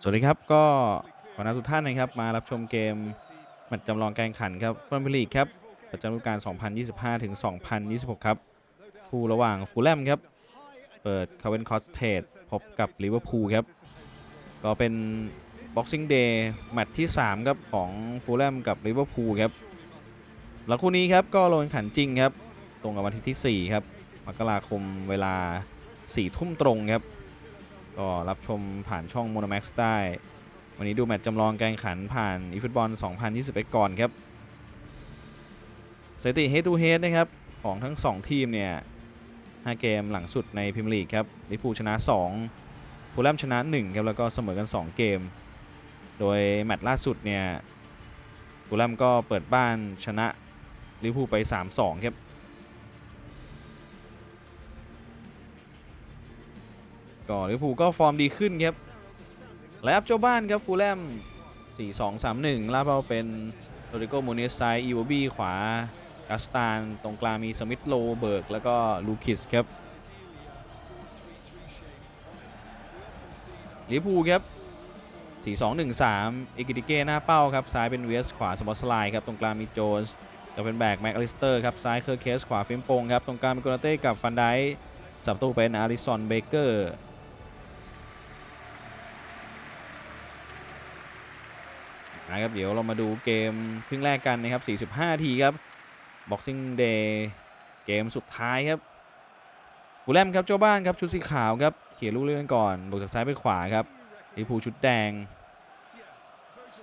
สวัสดีครับก็ขอนับทุกท่านนะครับมารับชมเกมแมตช์จำลองการแข่งขันครับฟุตบอลลีกครับประจำฤดูกาล 2025 ถึง 2026 ครับคู่ระหว่างฟูลแลมครับ เปิดคาเวนคอสเทสพบกับลิเวอร์พูลครับ ก็เป็น Boxing Day แมตช์ที่ 3 ครับ ของฟูลแลมกับลิเวอร์พูลครับ แล้วคู่นี้ครับก็ลงแข่งขันจริงครับ ตรงกับวันทิตย์ที่ 4 ครับ มกราคมเวลา 4 ทุ่มตรงครับ ก็รับชมผ่านช่อง Monomax ได้ วันนี้ดูแมตช์จำลองการแข่งขันผ่าน eFootball 2021ก่อนครับสถิติ Head to Head นะครับ ของทั้ง 2 ทีมเนี่ย 5 เกมหลังสุดในพรีเมียร์ลีกครับลิเวอร์พูชนะ 2 ฟูลแลมชนะ 1 ครับ แล้วก็เสมอกัน 2 เกม โดยแมตช์ล่าสุดเนี่ยฟูลแลมก็เปิดบ้านชนะลิเวอร์พูไป 3-2 ครับ ก็ลิเวอร์พูลก็ฟอร์มดีขึ้นครับและอัพเจ้าบ้านครับฟูลแลม 4-2-3-1ลาเป้าเป็นโรดิโกโมเนสซ้ายอีโวบี้ขวากาสตานตรงกลางมีสมิธโลเบิร์ก แล้วก็ลูคิสครับลิเวอร์พูลครับ 4-2-1-3 เอกิติเก้หน้าเป้าครับ ซ้ายเป็นเวส ขวาสปอสไลด์ครับ ตรงกลางมีโจนส์จะเป็นแบกแม็กอลิสเตอร์ครับ ซ้ายเคอร์เคส ขวาฟิมโปงครับ ตรงกลางเป็นโกนาเต้กับฟันไดสับตู้เป็นอาริสันเบเกอร์ ครับเดี๋ยวเรามาดูเกมครึ่งแรกกันนะครับ 45 ทีครับ Boxing Day เกมสุดท้ายครับฟูลแลมครับเจ้าบ้านครับชุดสีขาวครับเขียนลูกเล่นก่อนบวกจากซ้ายไปขวาครับลิเวอร์พูชุดแดง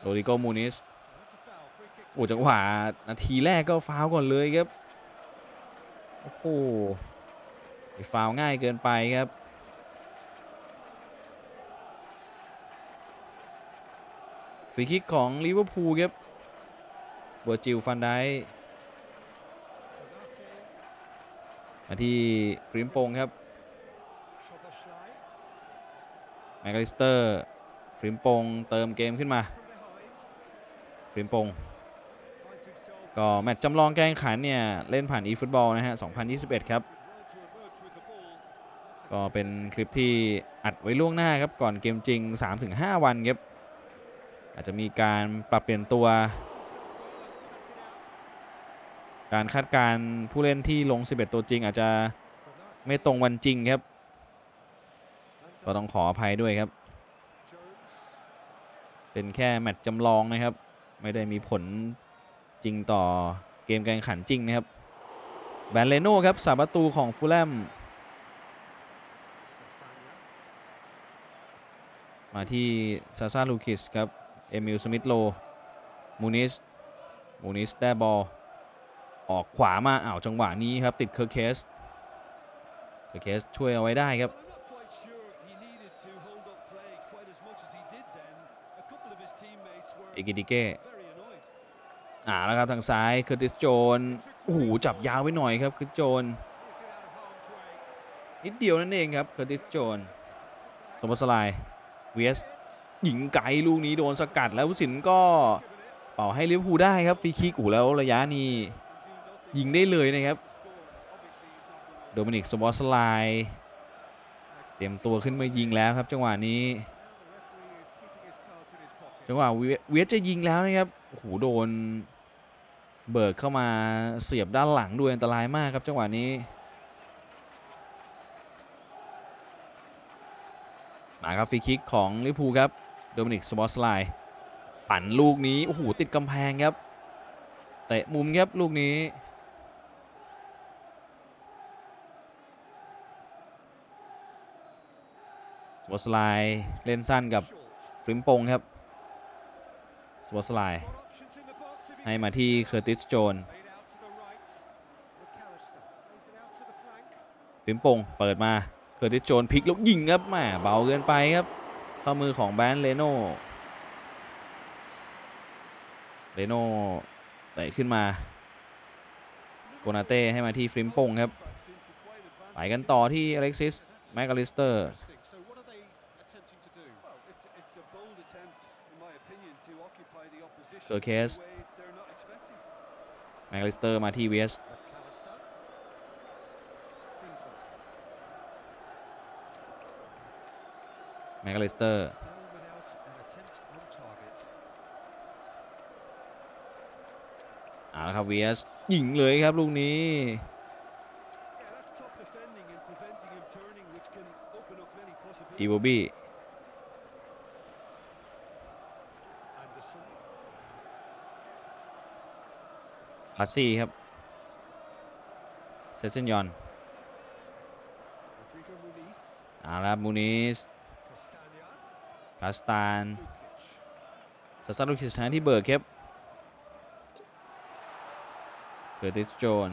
โรดิโกมูนิสโอ้จังหวะนาทีแรกก็ฟาวก่อนเลยครับ โอ้โหฟาวง่ายเกินไปครับ ฟรีคิกของลิเวอร์พูลครับเวอร์จิลฟันไดมาที่ฟริมโปงครับแมคอลิสเตอร์ฟริมโปงเติมเกมขึ้นมาฟริมโปงก็แมตช์จำลองการแข่งขันเนี่ย เล่นผ่าน eFootball นะฮะ 2021 ครับ ก็เป็นคลิปที่อัดไว้ล่วงหน้าครับ ก่อนเกมจริง 3-5 วันครับ อาจจะมีการปรับเปลี่ยนตัว การคาดการผู้เล่นที่ลง 11 ตัวจริง อาจจะไม่ตรงวันจริงครับ ก็ต้องขออภัยด้วยครับ เป็นแค่แมตช์จำลองนะครับ ไม่ได้มีผลจริงต่อเกมการแข่งขันจริงนะครับ แบนเลโน่ครับสาประตูของฟูลแลมมาที่ซาซาลูคิสครับ เอมิลสมิธโลมูนิสมูนิสได้บอลออกขวามาอ้าวจังหวะนี้ครับ ติดเคอร์เคสเคอร์เคสช่วยเอาไว้ได้ครับเอกิดิเก้อ่าแล้วครับทางซ้ายเคอร์ติสโจนโอ้โหจับยาวไว้หน่อยครับคือโจนนิดเดียวนั่นเองครับเคอร์ติสโจนสมบัติสลายเวส หญิงไกลลูกนี้โดนสกัดแล้วผู้สินก็เป่าให้ลิเวอร์พูลได้ครับฟรีคิกอูแล้วระยะนี้ยิงได้เลยนะครับ โดมินิกสวอสไลน์เตรียมตัวขึ้นมายิงแล้วครับ จังหวะนี้ จังหวะเวเวสจะยิงแล้วนะครับโอ้โหโดนเบิร์กเข้ามาเสียบด้านหลังด้วยอันตรายมากครับ จังหวะนี้มาครับฟรีคิกของลิพูครับ โดมินิกสวอสไลปั่นลูกนี้ โอ้โห ติดกำแพงครับเตะมุมครับลูกนี้สวอสไลเล่นสั้นกับฟริมปงครับสวอสไลให้มาที่เคอร์ติสโจนฟริมปงเปิดมาเคอร์ติสโจนพลิกแล้วยิงครับแหมเบาเกินไปครับ ข้ามือของแบนเลโน่เลโน่เตะขึ้นมาโกนาเต้ให้มาที่ฟริมปงครับไปกันต่อที่อเล็กซิสแมคอลิสเตอร์เซอร์เคสแมคอลิสเตอร์มาที่เวส ม แมคเลสเตอร์เอาละครับเวียสยิงเลยครับลูกนี้อีโบบี้พาซีครับเซซินยอนเอาละมูนิสาสตานซาซาลูคิสนะที่เบิร์กครับเคอร์ติสโจน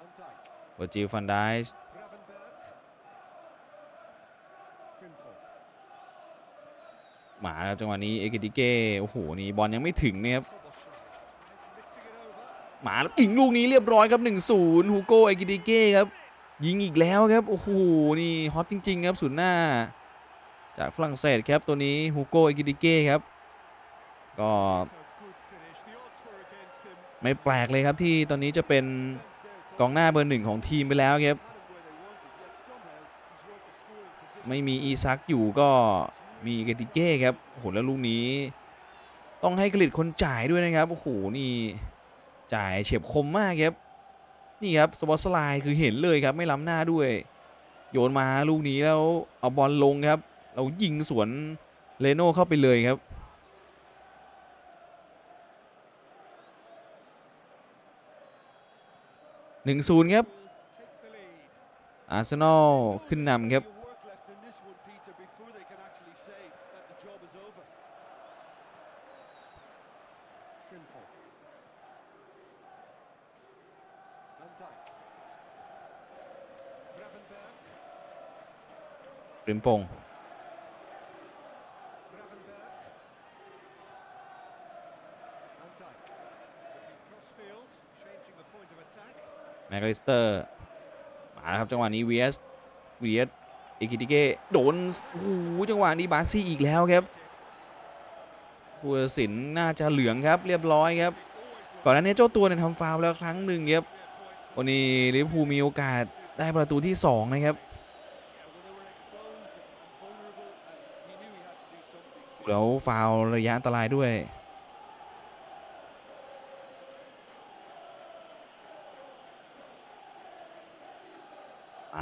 Van Dijk. เวอร์จิลฟันไดส์หมาแล้วจังหวะนี้ เอเกติเก้ โอ้โห นี่บอลยังไม่ถึงนะครับ หมาแล้วยิงลูกนี้เรียบร้อยครับ 1-0 ฮูโก้ เอเกติเก้ครับ ยิงอีกแล้วครับ โอ้โห นี่ฮอตจริง ๆ ครับศูนย์หน้า จากฝรั่งเศสครับตัวนี้ฮูโกเอเกติเก้ครับ ก็ไม่แปลกเลยครับที่ตอนนี้จะเป็นกองหน้าเบอร์หนึ่งของทีมไปแล้วครับ ไม่มีอีซักอยู่ก็มีเอกติเก้ครับโอ้โหแล้วลูกนี้ ต้องให้กริดคนจ่ายด้วยนะครับโอ้โหนี่จ่ายเฉียบคมมากครับนี่ครับสปอตสไลด์คือเห็นเลยครับไม่ล้ำหน้าด้วย โยนมาลูกนี้แล้วเอาบอลลงครับ เรายิงสวนเลโน่เข้าไปเลยครับ หนึ่งศูนย์ครับ Take the lead. อาร์เซนอลขึ้นนำครับ Plenty of work left แมคลิสเตอร์มาแล้วครับจังหวะนี้ VS VS เอกิติเก้โดนโอ้โหจังหวะนี้บาซี่อีกแล้วครับผู้ตัดสินน่าจะเหลืองครับเรียบร้อยครับ ก่อนหน้านี้เจ้าตัวเนี่ยทำฟาวล์แล้วครั้งหนึ่งครับวันนี้ลิเวอร์พูลมีโอกาสได้ประตูที่ 2 นะครับแล้วฟาวล์ระยะอันตรายด้วย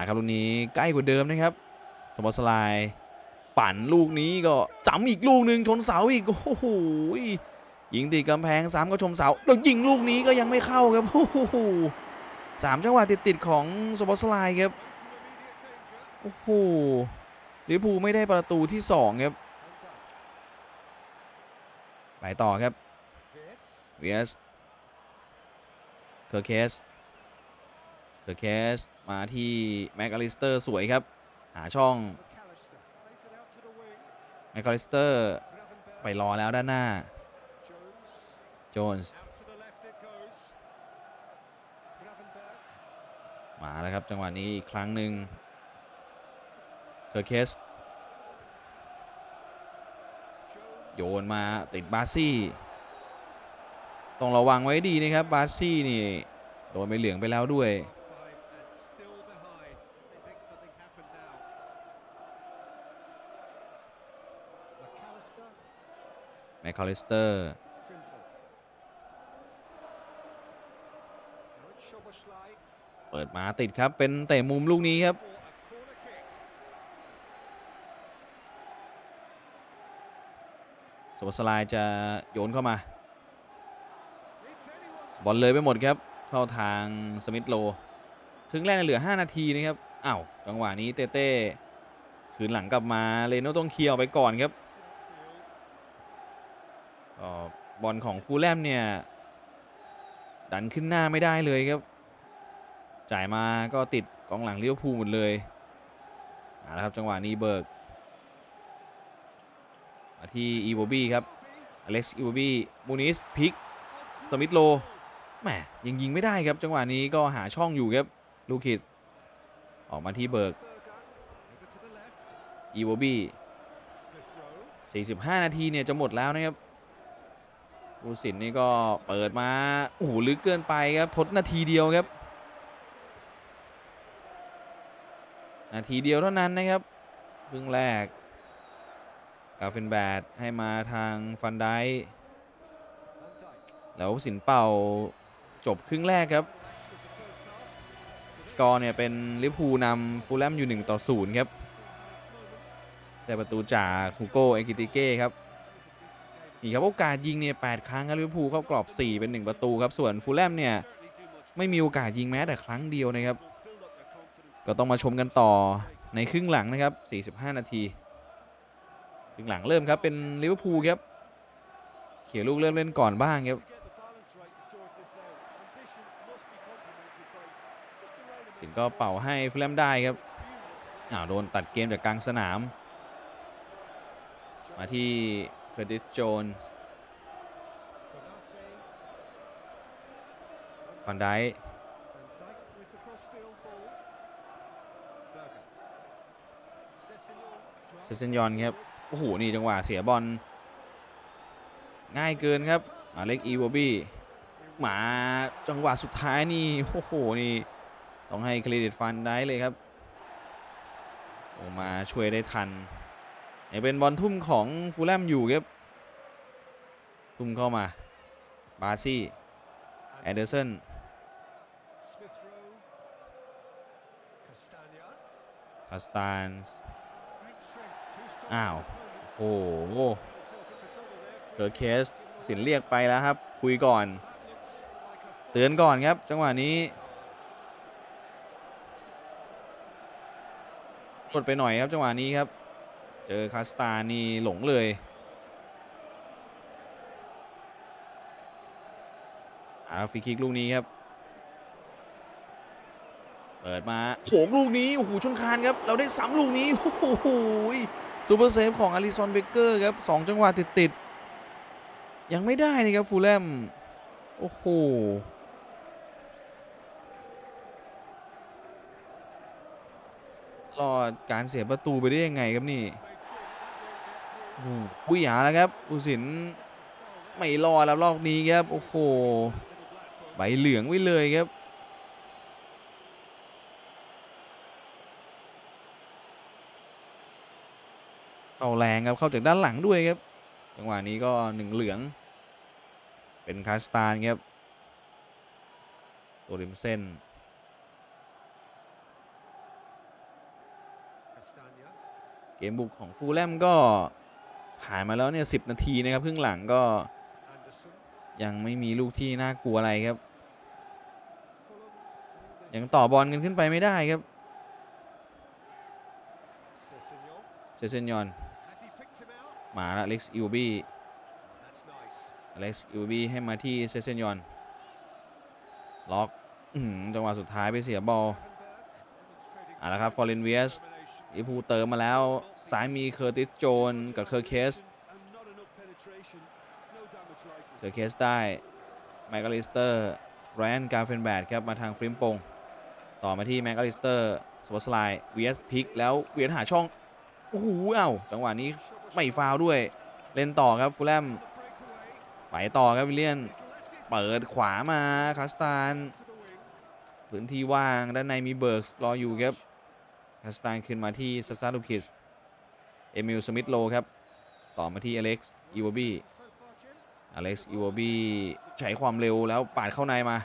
ครับลูกนี้ใกล้กว่าเดิมนะครับสปอร์ตสไลด์ปั่นลูกนี้ก็จำอีกลูกหนึ่งชนเสาอีก โอ้โหยิงตีกำแพงสามก็ชมเสาแล้วยิงลูกนี้ก็ยังไม่เข้าครับโอ้โหสามจังหวะติดๆของสปอร์ตสไลด์ครับโอ้โหลิเวอร์พูลไม่ได้ประตูที่สองครับไปต่อครับเวียสเคอร์เคสเคอร์เคส มาที่แม็กอลิสเตอร์สวยครับ หาช่องแม็กอลิสเตอร์ไปรอแล้วด้านหน้า โจนส์มาแล้วครับจังหวะนี้อีกครั้งหนึ่งเคอร์เคส โยนมาติดบาซี่ ต้องระวังไว้ดีนะครับบาซี่นี่ โดนใบเหลืองไปแล้วด้วย แม็กอลิสเตอร์ เปิดมาติดครับ เป็นเตะมุมลูกนี้ครับสปอร์สลด์จะโยนเข้ามา บอลเลยไปหมดครับ เข้าทางสมิธโลครึ่งแรกเหลือ 5 นาทีนะครับอ้าวจังหวะนี้เต้เต้คืนหลังกลับมา เลโน่ต้องเคลียร์ไปก่อนครับ บอลของฟูลแลมเนี่ย ดันขึ้นหน้าไม่ได้เลยครับ จ่ายมาก็ติดกองหลังเลิเวอร์พูหมดเลยเอาละครับจังหวะนี้เบิร์กมาที่อีโบบี้ครับอเล็กซ์อีโบบี้มูนิสพิกสมิธโลแหมยังยิงไม่ได้ครับ จังหวะนี้ก็หาช่องอยู่ครับลูคิสออกมาที่เบิร์กอีโบบี้45 นาทีเนี่ยจะหมดแล้วนะครับ ผู้สินนี่ก็เปิดมาโอ้โหลึกเกินไปครับทดนาทีเดียวครับ นาทีเดียวเท่านั้นนะครับครึ่งแรกกาเฟนแบดให้มาทางฟันไดแล้วสินเป่าจบครึ่งแรกครับ สกอร์เนี่ยเป็นลิเวอร์พูนำฟูลแลมอยู่ 1 ต่อ 0 ครับได้ประตูจากฮูโกเอกิติเก้ครับ นี่ครับโอกาสยิงเนี่ย8ครั้งครับลิเวอร์พูลเข้ากรอบ 4 เป็น 1 ประตูครับ ส่วนฟูลแลมเนี่ยไม่มีโอกาสยิงแม้แต่ครั้งเดียวนะครับ ก็ต้องมาชมกันต่อในครึ่งหลังนะครับ 45 นาที ครึ่งหลังเริ่มครับเป็นลิเวอร์พูลครับเขียลูกเริ่มเล่นก่อนบ้างครับสินก็เป่าให้ฟูลแลมได้ครับอ้าวโดนตัดเกมจากกลางสนาม มาที่ เคอร์ติสโจนฟันไดเซเซนยอนครับ โอ้โห นี่จังหวะเสียบอล ง่ายเกินครับอาเล็กอีวอบี้มาจังหวะสุดท้ายนี่ โอ้โห นี่ ต้องให้เครดิตฟันได้เลยครับ โอ้มาช่วยได้ทัน เป็นบอลทุ่มของฟูลแลมอยู่ครับ ทุ่มเข้ามา บาซี่แอนเดอร์สันคาสตานส์อ้าว โอ้โหเกิดเคสสินเรียกไปแล้วครับ คุยก่อน เตือนก่อนครับ จังหวะนี้กดไปหน่อยครับ จังหวะนี้ครับ เจอคาสตานี่หลงเลยอาฟรีคิกลูกนี้ครับ เปิดมาโฉมลูกนี้ โอ้โห ชนคานครับ เราได้ซ้ำลูกนี้ โอ้โหซูเปอร์เซฟของอลิซอนเบเกอร์ครับสองจังหวะติดติดยังไม่ได้นี่ครับ ฟูลแลม โอ้โห รอดการเสียประตูไปได้ยังไงครับนี่ โอ้หปุ้ยหาแล้วครับอุสินไม่รอดแล้วรอบนี้ครับโอ้โหใบเหลืองไว้เลยครับเข้าแรงครับเข้าจากด้านหลังด้วยครับจังหวะนี้ก็หนึ่งเหลือง เป็นคาสตานครับตัวริมเส้นเกมบุกของฟูลแลมก็ ผ่านมาแล้วเนี่ยสินาทีนะครับครึ่งหลังก็ยังไม่มีลูกที่น่ากลัวอะไรครับ ยังต่อบอลกันขึ้นไปไม่ได้ครับเจเซนยอนมาล้วอเล็กซ์อิวบี้เล็กซ์อิวบี้ให้มาที่เซเซนยอนล็อกจังหวะสุดท้ายไปเสียบอลเอะแล้วครับฟอร์เรนเวียส ลิเวอร์พูเติมมาแล้วซ้ายมีเคอร์ติสโจนกับเคอร์เคส เคอร์เคสได้แมกอลิสเตอร์แรนการเฟนแบดครับมาทางฟริมปง ต่อมาที่แมกอลิสเตอร์สวอสไลด์เวียสพิกแล้วเวียนหาช่อง โอ้โหเอ้าจังหวะนี้ไม่ฟาวด้วย เล่นต่อครับฟูลแลมไปต่อครับวิลเลียน เปิดขวามาคาสตานพื้นที่ว่างด้านในมีเบิร์กรออยู่ครับ คาสตานขึ้นมาที่ซาซาลูคิส เอมิล สมิธโลครับ ต่อมาที่อเล็กซ์อีวอบี้อเล็กซ์อีวอบี้ใช้ความเร็วแล้วปาดเข้าในมา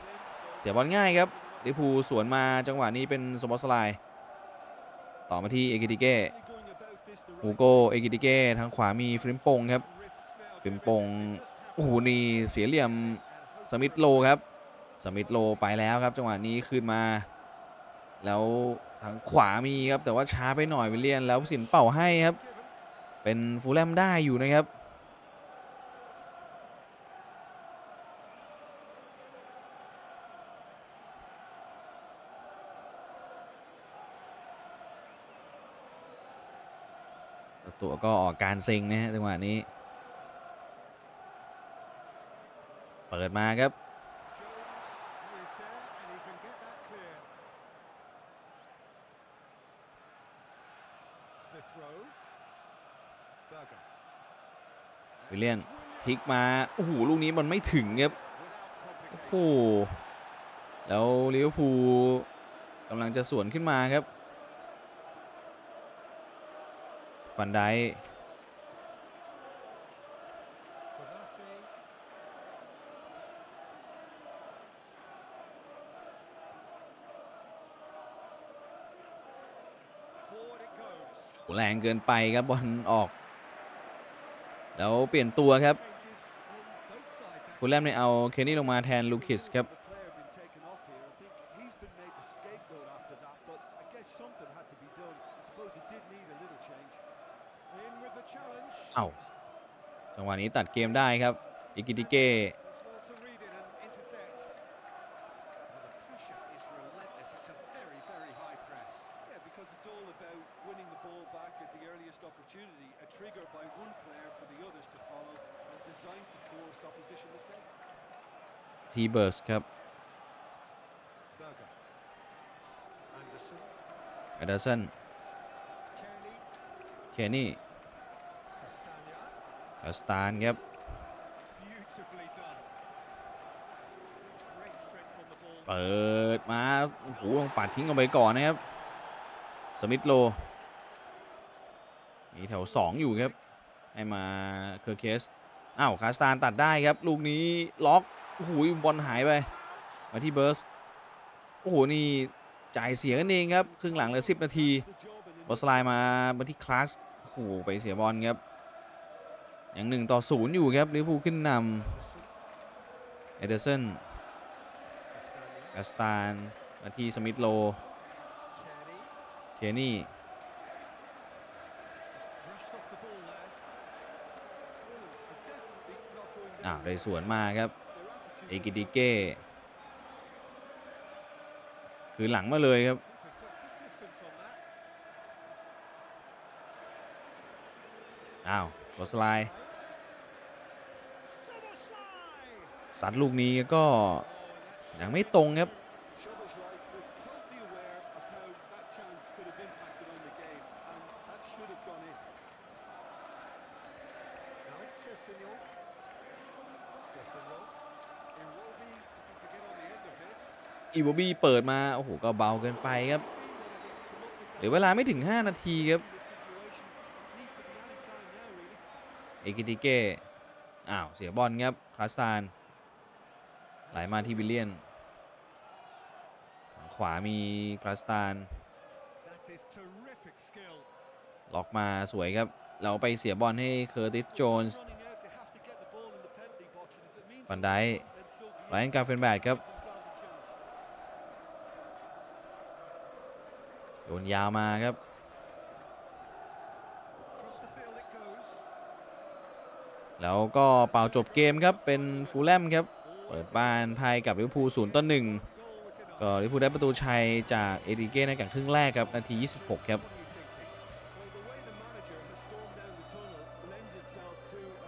เสียบอลง่ายครับลิเวอร์พูสวนมาจังหวะนี้เป็นสปอตสไลด์ต่อมาที่เอกิติเก้ฮูโกเอกิติเก้ทางขวามีฟริมปงครับฟริมปงโอ้โหนี่เสียเหลี่ยมสมิธโลครับ สมิธโลไปแล้วครับ จังหวะนี้คืนมา แล้วทางขวามีครับแต่ว่าช้าไปหน่อยวิลเลียนแล้วสินเป่าให้ครับ เป็นฟูลแลมได้อยู่นะครับตัวก็ออกการเซ็งนะฮะจังหวะนี้ เปิดมาครับ วิล เลียนพลิกมาโอ้โหลูกนี้มันไม่ถึงครับโอ้โหแล้วลิเวอร์พูลกำลังจะสวนขึ้นมาครับฟันไดแรงเกินไปครับบอลออก แล้วเปลี่ยนตัวครับคุณแรมเนี่ยเอาเคนนี่ลงมาแทนลูคิสครับเอาจังหวะนี้ตัดเกมได้ครับ อิกิติเก because it's all about winning the ball back at the earliest opportunity. A trigger by one player for the others to follow and designed to force opposition mistakes. ทีเบิร์สครับ Berger. Anderson. เอเดอร์สัน Kenny. เคนนี่ Castagna. กัสตานครับ Beautifully done. That's great strength from the ball. เปิดมาโอ้โหลงปัดทิ้งออกไปก่อนนะครับ สมิธโล มีแถว 2 อยู่ครับ ให้มาเคอร์เคส อ้าวคาสตานตัดได้ครับ ลูกนี้ล็อกโอ้โหบอลหายไป มาที่เบิร์ส โอ้โห นี่จ่ายเสียกันเองครับ ครึ่งหลังเหลือ 10 นาที บอสไลมามาที่คลาสโอ้โห ไปเสียบอลครับ อยังหนึ่งต่อศูนย์อยู่ครับลิเวอร์พูลขึ้นนำเอเดอร์สัน Castagna. กาสตานมาที่สมิธโล going อ้าว down ได้ with สวน this. มาครับ Their attitude เอ is กิดิเก้คือหลังมาเลยครับ Keeper's got good distance on that. อ้าวบอลสไลด์ Soboslai! สัดลูกนี้ก็ Oh, and that ยังไม่ตรงครับ อีโบบี้เปิดมา โอ้โห ก็เบาเกินไปครับ เหลือเวลาไม่ถึง 5 นาทีครับ เอกิติเก้ อ้าว เสียบอลครับ คลาสซาน ไหลมาที่วิลเลียน ขวามีคลาสตานล็อกมาสวยครับ เราไปเสียบอลให้เคอร์ติสโจนส์บันได้ไรอันกาเฟนแบดครับ นยาวมาครับ แล้วก็เป่าจบเกมครับ เป็นฟูลแลมครับ เปิดบ้านไพ่กับลิเวอร์พูล0ต่อ1 Goal was enough. ก็ลิเวอร์พูลได้ประตูชัยจากเอดิเก้ในการครึ่งแรกครับ นาที 26 ครับ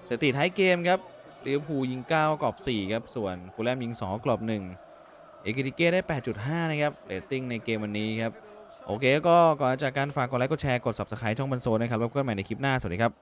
สถิติท้ายเกมครับลิเวอร์พูลยิง 9 กรอบ 4 ครับ ส่วนฟูลแลมยิง 2 กรอบ 1 เอกิติเก้ได้ 8.5 นะครับเรตติ้งในเกมวันนี้ครับ โอเคก็ก่อนจากการฝากกดไลค์กดแชร์กด subscribe ช่องบันโซนนะครับแล้วกันใหม่ในคลิปหน้า สวัสดีครับ